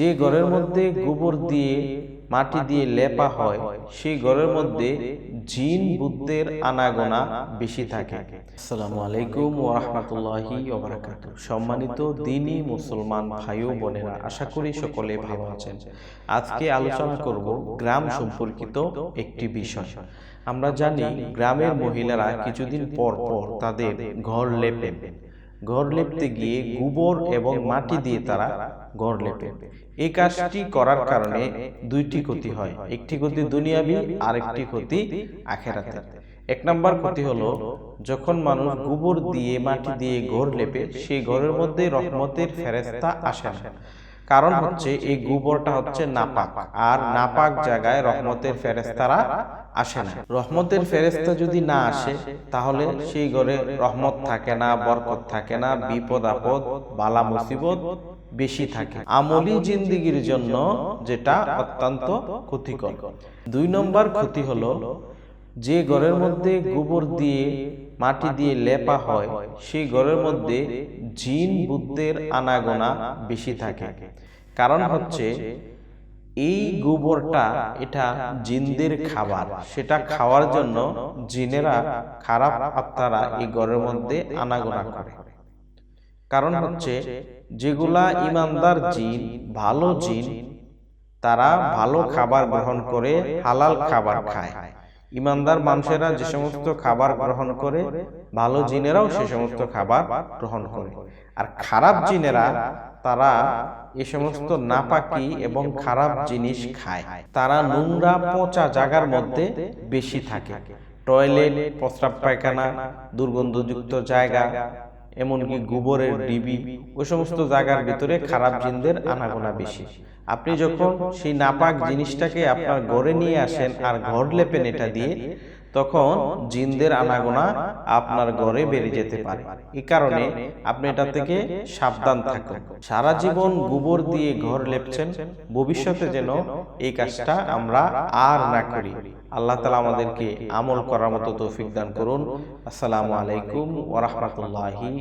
যে ঘরের মধ্যে গোবর দিয়ে মাটি দিয়ে লেপা হয়, সেই ঘরের মধ্যে জিন বুদ্ধের আনাগোনা বেশি থাকে। আসসালামু আলাইকুম ওরহমতুল্লাহি সম্মানিত দিনী মুসলমান ভাই ও বোনেরা, আশা করি সকলে ভালো আছেন। আজকে আলোচনা করব গ্রাম সম্পর্কিত একটি বিষয়। আমরা জানি, গ্রামের মহিলারা কিছুদিন পর পর তাদের ঘর লেপে। ঘর লেপতে গিয়ে গোবর এবং মাটি দিয়ে তারা ঘর লেপে। এই কাজটি করার কারণে দুইটি ক্ষতি হয়। একটি ক্ষতি দুনিয়াবি আর একটি ক্ষতি আখেরাতে। এক নম্বর ক্ষতি হলো যখন মানুষ গোবর দিয়ে মাটি দিয়ে ঘর লেপে সেই ঘরের মধ্যে রহমতের ফেরেস্তা আসে না কারণ হচ্ছে এই গোবরটা হচ্ছে নাপাক আর নাপাক জায়গায় রহমতের ফেরেস্তারা আসে না। রহমতের ফেরেস্তা যদি না আসে তাহলে সেই ঘরে রহমত থাকে না বরকত থাকে না বিপদ আপদ বালা মুসিবত বেশি থাকে। আমলি জিন্দিগির জন্য যেটা অত্যন্ত ক্ষতিকর। দুই নম্বর ক্ষতি হলো যে ঘরের মধ্যে গোবর দিয়ে মাটি দিয়ে লেপা হয় সেই ঘরের মধ্যে জিন বুদ্ধের আনাগোনা বেশি থাকে। কারণ হচ্ছে এই গোবরটা এটা জিনদের খাবার। সেটা খাওয়ার জন্য জিনেরা খারাপ আত্মারা এই ঘরের মধ্যে আনাগোনা করে। কারণ হচ্ছে যেগুলা ইমানদার জিন, ভালো জিন, তারা ভালো খাবার গ্রহণ করে, হালাল খাবার খায়। ইমানদার মানুষেরা যে সমস্ত খাবার গ্রহণ করে, ভালো জিনেরাও সে সমস্ত খাবার গ্রহণ করে। আর খারাপ জিনেরা তারা এ সমস্ত নাপাকি এবং খারাপ জিনিস খায়। তারা নোংরা পচা জায়গার মধ্যে বেশি থাকে। টয়লেট প্রস্রাব পায়খানা দুর্গন্ধযুক্ত জায়গা এমনকি গোবরের ডিবি ওই সমস্ত জায়গার ভিতরে খারাপ জিনদের আনাগোনা বেশি। আপনি যখন সেই নাপাক জিনিসটাকে আপনার ঘরে নিয়ে আসেন আর ঘর লেপেন এটা দিয়ে তখন জিনদের আনাগোনা আপনার ঘরে বেড়ে যেতে পারে। এই কারণে আপনি এটা থেকে সাবধান থাকুন। সারা জীবন গোবর দিয়ে ঘর লেপছেন। ভবিষ্যতে যেন এই কাজটা আমরা আর না করি। আল্লাহ তালা আমাদেরকে আমল করার মতো তৌফিক দান করুন। আসসালামু আলাইকুম ওরহমতুল্লাহি